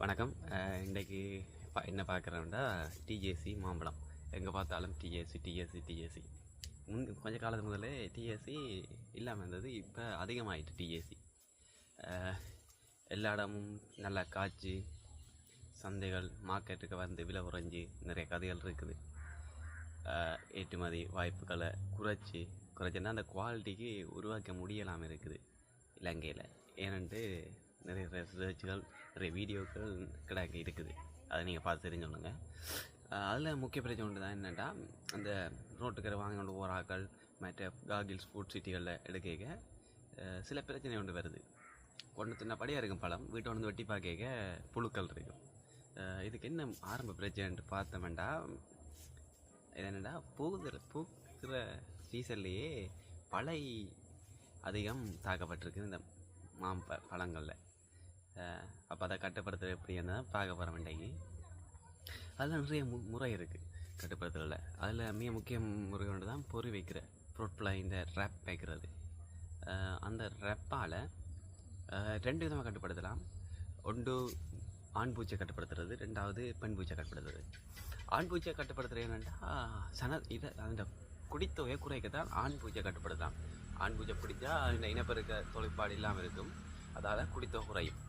வணக்கம். இன்றைக்கு பா என்ன பார்க்குறோம்னா டிஏசி மாம்பழம். எங்கே பார்த்தாலும் டிஏசி டிஏசி டிஏசி முன் கொஞ்ச காலத்து முதலே டிஏசி இல்லாமல் இருந்தது இப்போ அதிகமாகிட்டு டிஏசி எல்லா இடமும் நல்லா காய்ச்சி சந்தைகள் மார்க்கெட்டுக்கு வந்து விலை குறைஞ்சி நிறைய கதைகள் இருக்குது. ஏற்றுமதி வாய்ப்புகளை குறைச்சி குறைச்சின்னா அந்த குவாலிட்டிக்கு உருவாக்க முடியலாமல் இருக்குது இலங்கையில். ஏனென்ட்டு நிறைய ரிசர்ச்சுகள் நிறைய வீடியோக்கள் கிடக்க இருக்குது. அதை நீங்கள் பார்த்து தெரிஞ்சுக்கணுங்க அதில் முக்கிய பிரச்சனை ஒன்று தான் என்னென்னா அந்த ரோட்டுக்கரை வாங்கி கொண்டு போகிற மற்ற காகில்ஸ் ஃபுட் சிட்டிகளில் எடுக்க சில பிரச்சனை ஒன்று வருது. ஒன்று தின்னபடியாக இருக்கும் பழம் வீட்டை வந்து வெட்டி பார்க்க புழுக்கள் இருக்கும். இதுக்கு என்ன ஆரம்ப பிரச்சனைன்ட்டு பார்த்தோம்டா இது என்னடா பூக்குற பூக்கிற சீசன்லேயே பழை அதிகம் தாக்கப்பட்டிருக்கு இந்த மாம்ப பழங்களில். அப்போ அதை கட்டுப்படுத்துறது எப்படின்னு என்ன பார்க்க போகிற இன்றைக்கு அதில் நிறைய மு முறை இருக்குது கட்டுப்படுத்துறதுல. அதில் மிக முக்கிய முறை ஒன்று தான் பொறி வைக்கிற பொருட்களை இந்த ரேப் வைக்கிறது. அந்த ரேப்பால் ரெண்டு விதமாக கட்டுப்படுத்தலாம். ஒன்று ஆண் பூச்சியை கட்டுப்படுத்துறது ரெண்டாவது பெண் பூச்சியை கட்டுப்படுத்துறது. ஆண் பூச்சியை கட்டுப்படுத்துறது என்னென்னா சன இதை அந்த குடித்தொகையை குறைக்கத்தான் ஆண் பூச்சியை கட்டுப்படுத்தலாம். ஆண் பூச்சை பிடிச்சா இந்த இனப்பெருக்க தொழிற்பாடு இல்லாமல் இருக்கும். அதால் குடித்த குறையும்.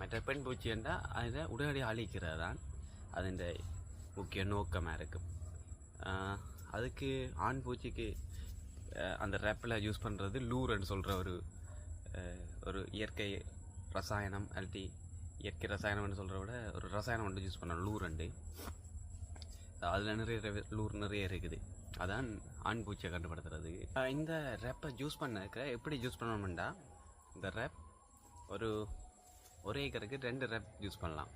மற்ற பெண் பூச்சி என்றால் அதை உடனடியாக அழிக்கிறது தான் அதன் முக்கிய நோக்கமாக இருக்கும் அதுக்கு ஆண் பூச்சிக்கு அந்த ரேப்பில் யூஸ் பண்ணுறது லூர்னு சொல்கிற ஒரு ஒரு இயற்கை ரசாயனம் அல்டி இயற்கை ரசாயனம்னு சொல்கிறத விட ஒரு ரசாயனம் ஒன்று யூஸ் பண்ண லூரண்டு அதில் நிறைய லூர் நிறைய இருக்குது. அதான் ஆண் பூச்சியை கண்டுபடுத்துறது. இந்த ரேப்பை ஜூஸ் பண்ணக்க எப்படி ஜூஸ் பண்ணணும்டா? இந்த ரேப் ஒரு ஒரு ஏக்கருக்கு ரெண்டு ரெப் யூஸ் பண்ணலாம்.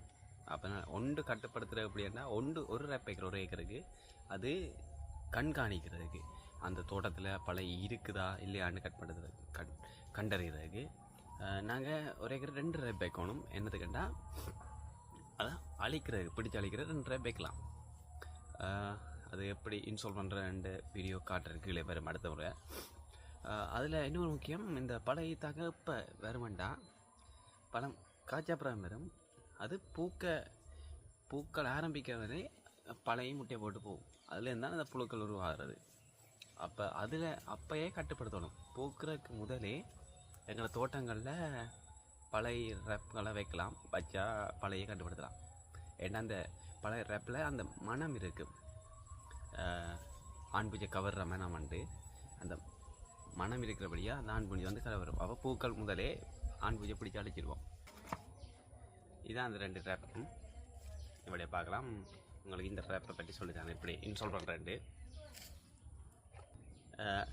அப்போ ஒன்று கட்டுப்படுத்துகிறது எப்படின்னா ஒன்று ஒரு ரெப் ஏக்கர் ஒரு ஏக்கருக்கு அது கண்காணிக்கிறதுக்கு அந்த தோட்டத்தில் பல இருக்குதா இல்லையான்னு கட் பண்ணுறது கண் கண்டறிகிறதுக்கு நாங்கள் ஒரு ஏக்கர் ரெண்டு ரேப் வைக்கணும். கேட்டால் அதான் அழிக்கிறது பிடிச்சி அழிக்கிறது ரெண்டு ரேப் வைக்கலாம். அது எப்படி இன்ஸ்டால் பண்ணுற ரெண்டு வீடியோ காட்டுறதுக்கு கீழே வரும் அடுத்த முறை. அதில் இன்னொரு முக்கியம் இந்த பழைய தகப்ப வருமெண்டா பழம் காய்ச்சாப்புறம் வரும் அது பூக்க பூக்கள் ஆரம்பிக்க வரை பழைய முட்டையை போட்டு போகும். அதுலேருந்து தான் அந்த புழுக்கள் உருவாகிறது. அப்போ அதில் அப்போயே கட்டுப்படுத்தணும். பூக்கிறதுக்கு முதலே எங்களை தோட்டங்களில் பழைய ரேப்களை வைக்கலாம். வச்சா பழைய கட்டுப்படுத்தலாம். ஏன்னா அந்த பழைய ரப்பில் அந்த மனம் இருக்குது ஆண் பூஜை கவர்ற மனம் வந்து அந்த மனம் இருக்கிறபடியாக அந்த ஆண் பூஜை வந்து கவரும் அப்போ பூக்கள் முதலே ஆண் பூஜை பிடிச்சி அழிச்சிருவோம் இதான் அந்த ரெண்டு ரேப் இப்படியே பார்க்கலாம். உங்களுக்கு இந்த ரேப்பை பற்றி சொல்லித்தாங்க. இப்படி இன்ஸ்டால் பண்ணுறேன்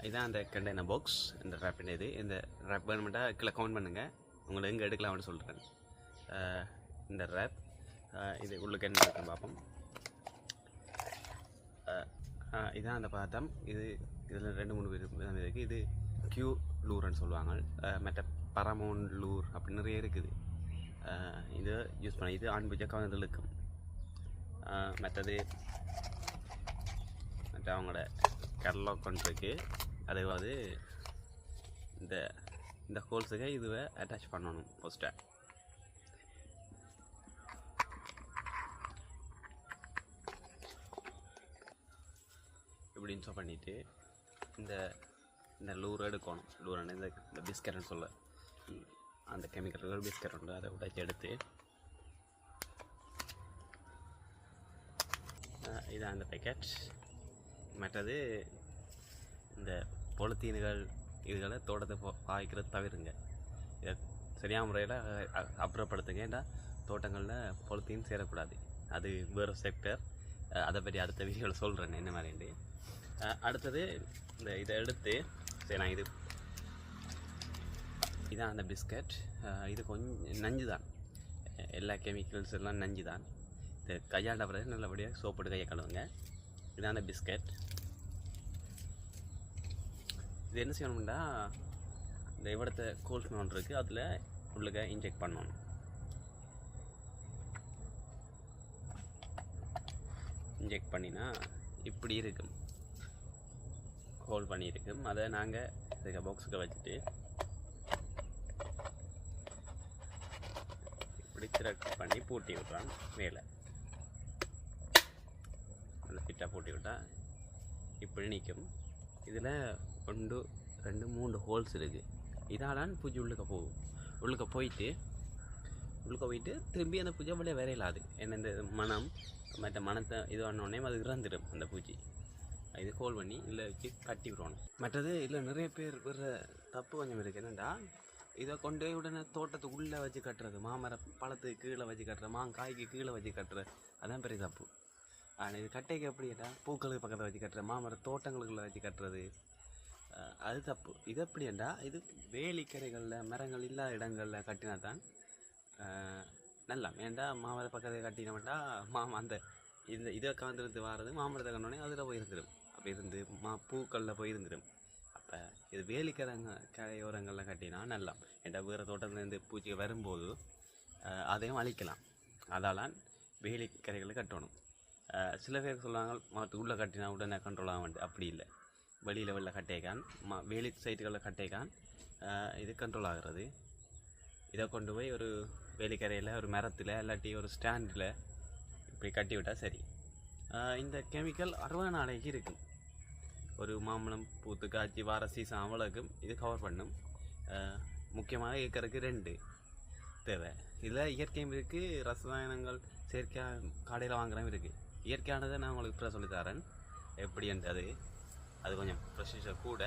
இதான் அந்த கண்டெய்னர் பாக்ஸ் இந்த ரேப்பின் இது. இந்த ரேப் வேணுமெண்ட்டாக கீழே கவுண்ட் பண்ணுங்கள் உங்களை எங்கே எடுக்கலாம்னு சொல்கிறேன் இந்த ரேப் இது உள்ளுக்கு என்ன இருக்குன்னு பார்ப்போம். இதான் அந்த பாத்தம். இது இதில் ரெண்டு மூணு விதம் இருக்குது இது கியூ லூர்னு சொல்லுவாங்க. மற்ற பரமோன்லூர் அப்படி நிறைய இருக்குது. இதை யூஸ் பண்ண இது ஆண் பூஜை கவர்ந்து மற்றது மற்ற அவங்களோட கடலோ கொண்டிருக்கு. அதாவது இந்த இந்த ஹோல்ஸுக்கு இதுவை அட்டாச் பண்ணணும் ஃபஸ்ட்டை இப்படி இன்ஸ்டால் பண்ணிவிட்டு இந்த இந்த லூர் எடுக்கணும். லூர் இந்த இந்த பிஸ்கட்னு சொல்ல. அந்த கெமிக்கல் பிஸ்கட் உண்டு. அதை உடைச்சி எடுத்து இதான் அந்த பேக்கெட் மற்றது இந்த பொலித்தீன்கள் இதுகளை தோட்டத்தை பாய்க்கிறது தவிருங்க. இதை சரியான முறையில் அப்புறப்படுத்துங்க. ஏன்னா தோட்டங்களில் பொலித்தீன் சேரக்கூடாது. அது வேறு செக்டர் அதை பற்றி அடுத்த வீடியோவில் சொல்கிறேன் என்ன மாதிரி அடுத்தது இந்த இதை எடுத்து சரி நான் இது இதான் அந்த பிஸ்கட். இது கொஞ்சம் நஞ்சு தான் எல்லா கெமிக்கல்ஸ் எல்லாம் நஞ்சு தான் இது கையாண்ட பிறகு நல்லபடியாக சோப்போட்டு கையை கழுவுங்க. இதான் அந்த பிஸ்கட். இது என்ன செய்யணும்னா இந்த இவடத்த கோல்ஸ் ஒன்று இருக்குது அதில் உள்ளுக்க இன்ஜெக்ட் பண்ணணும். இன்ஜெக்ட் பண்ணினா இப்படி இருக்கும். ஹோல் பண்ணியிருக்கும். அதை நாங்கள் இதுக்கு பாக்ஸுக்கு வச்சுட்டு இப்படி திறக்க பண்ணி பூட்டி விட்றான் மேலே. அந்த ஃபிட்டாக பூட்டி விட்டால் இப்படி நிற்கும். இதில் ஒன்று ரெண்டு மூணு ஹோல்ஸ் இருக்குது இதாலான் பூஜை உள்ளுக்க போகும் உள்ளுக்க போயிட்டு உள்ளுக்க போயிட்டு திரும்பி அந்த பூஜை வெளியே வரையலாது ஏன்னா இந்த மனம் மற்ற மனத்தை இது பண்ணோடனே அது இறந்துடும் அந்த பூஜை. இது ஹோல் பண்ணி இல்லை வச்சு கட்டி விடணும். மற்றது இல்லை நிறைய பேர் விடுற தப்பு கொஞ்சம் இருக்குது என்னென்னா இதை கொண்டு உடனே தோட்டத்துக்கு உள்ளே வச்சு கட்டுறது. மாமர பழத்துக்கு கீழே வச்சு கட்டுற மாங்காய்க்கு கீழே வச்சு கட்டுறது. அதான் பெரிய தப்பு. ஆனால் இது கட்டைக்கு எப்படின்னா பூக்களுக்கு பக்கத்தில் வச்சு கட்டுறது. மாமர தோட்டங்களுக்குள்ளே வச்சு கட்டுறது. அது தப்பு. இது எப்படின்னா இது வேலிக்கரைகளில் மரங்கள் இல்லாத இடங்களில் கட்டினா தான் நல்லா. ஏன்டா மாமர பக்கத்தை கட்டினோம்டா மாம அந்த இந்த இதை காந்திருந்து வாரது மாமரத்தை கண்டோடனே அதில் போய் இருந்துடும் அப்போ இருந்து மா பூக்களில் போய் இருந்துடும் அப்போ இது வேலிக்கரங்க கரையோரங்களில் கட்டினா நல்லா ஏன்டா வேறு தோட்டத்துலேருந்து பூச்சி வரும்போது அதையும் அழிக்கலாம். அதாலான் வேலிக்கரைகளை கட்டணும். சில பேர் சொல்லுவாங்க மற்ற உள்ளே கட்டினா உடனே கண்ட்ரோல் ஆக வேண்டிய அப்படி இல்லை. வெளியில் வெளில கட்டேக்கான் மா வேலி சைட்டுகளில் கட்டேக்கான் இது கண்ட்ரோல் ஆகிறது. இதை கொண்டு போய் ஒரு வேலிக்கரையில் ஒரு மரத்தில் இல்லாட்டி ஒரு ஸ்டாண்டில் இப்படி கட்டி விட்டால் சரி. இந்த கெமிக்கல் அறுபது நாளைக்கு இருக்கும் ஒரு மாம்பழம் பூத்து காய்ச்சி வர சீசன் அவ்வளோக்கும் இது கவர் பண்ணும் முக்கியமாக ஏக்கருக்கு ரெண்டு தேவை இதில் இயற்கையும் இருக்குது ரசாயனங்கள் செயற்கையாக கடையில் வாங்குறதும் இருக்குது இயற்கையானதை நான் உங்களுக்கு இப்போ சொல்லித்தரேன் எப்படின்றது அது கொஞ்சம் ப்ரொசீஜர் கூட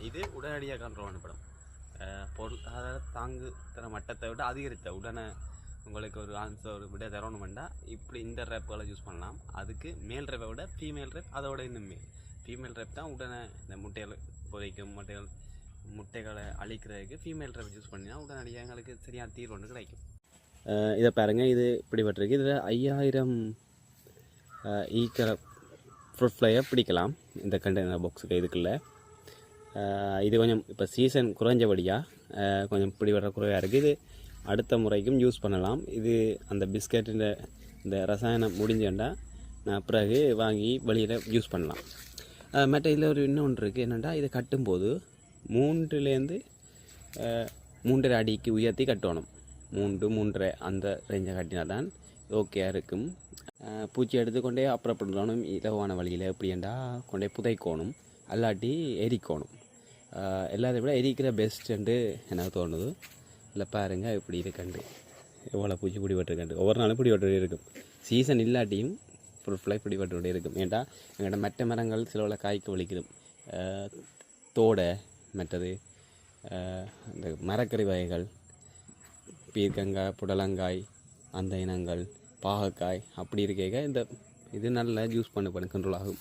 இது உடனடியாக கண்ட்ரோல் பண்ணப்படும் பொருளாதார தாங்கு தர மட்டத்தை விட அதிகரித்த உடனே உங்களுக்கு ஒரு ஆன்சர் விட தரணுமெண்டா இப்படி இந்த ரேப்புகளை யூஸ் பண்ணலாம். அதுக்கு மேல் ரேப்பை விட ஃபீமேல் ரேப் அதோட இன்னும் மேல் ஃபீமேல் ரேப் தான் உடனே இந்த முட்டைகள் பொறிக்கும் முட்டைகள் முட்டைகளை அழிக்கிறதுக்கு ஃபீமேல் ரேப் யூஸ் பண்ணினா உடனடியாக எங்களுக்கு சரியான தீர்வு ஒன்று கிடைக்கும். இதை பாருங்கள் இது இப்படிப்பட்டிருக்கு இதில் ஐயாயிரம் ஈக்கிற ஃப்ரூட் ஃப்ளையை பிடிக்கலாம். இந்த கண்டெய்னர் பாக்ஸுக்கு இதுக்குள்ள. இது கொஞ்சம் இப்போ சீசன் குறைஞ்சபடியாக கொஞ்சம் பிடிபடுற குறைவாக இருக்குது இது அடுத்த முறைக்கும் யூஸ் பண்ணலாம். இது அந்த பிஸ்கட்டின் இந்த ரசாயனம் முடிஞ்சேன்டா நான் பிறகு வாங்கி வெளியில் யூஸ் பண்ணலாம். மற்ற இதில் ஒரு இன்னொன்று இருக்குது என்னென்னா இதை கட்டும்போது மூன்றுலேருந்து மூன்றரை அடிக்கு உயர்த்தி கட்டணும். மூன்று மூன்றரை அந்த ரேஞ்சை கட்டினா தான் ஓகேயாக இருக்கும் பூச்சி எடுத்து கொண்டே அப்புறப்படணும். இலவான வழியில் எப்படின்டா கொண்டே புதைக்கோணும். அல்லாட்டி எரிக்கணும். எல்லாத்தை விட எரிக்கிற பெஸ்ட்டுன்ட்டு எனக்கு தோணுது. இல்லை பாருங்கள் இப்படி இருக்கண்டு. எவ்வளோ பூச்சி பிடிபட்டுருக்கண்டு. ஒவ்வொரு நாளும் பிடிபட்டு இருக்கும். சீசன் இல்லாட்டியும் ஃபுல் ஃபுல்லாக பிடிபட்டு இருக்கும். ஏன்டா? எங்கள்கிட்ட மற்ற மரங்கள் சிலவில் காய்க்க வலிக்கிறோம் தோடை மற்றது இந்த மரக்கறி வகைகள் பீர்க்கங்காய் புடலங்காய் அந்த இனங்கள் பாகக்காய் அப்படி இருக்க இந்த இது நல்லா ஜூஸ் பண்ண கண்ட்ரோல் ஆகும்.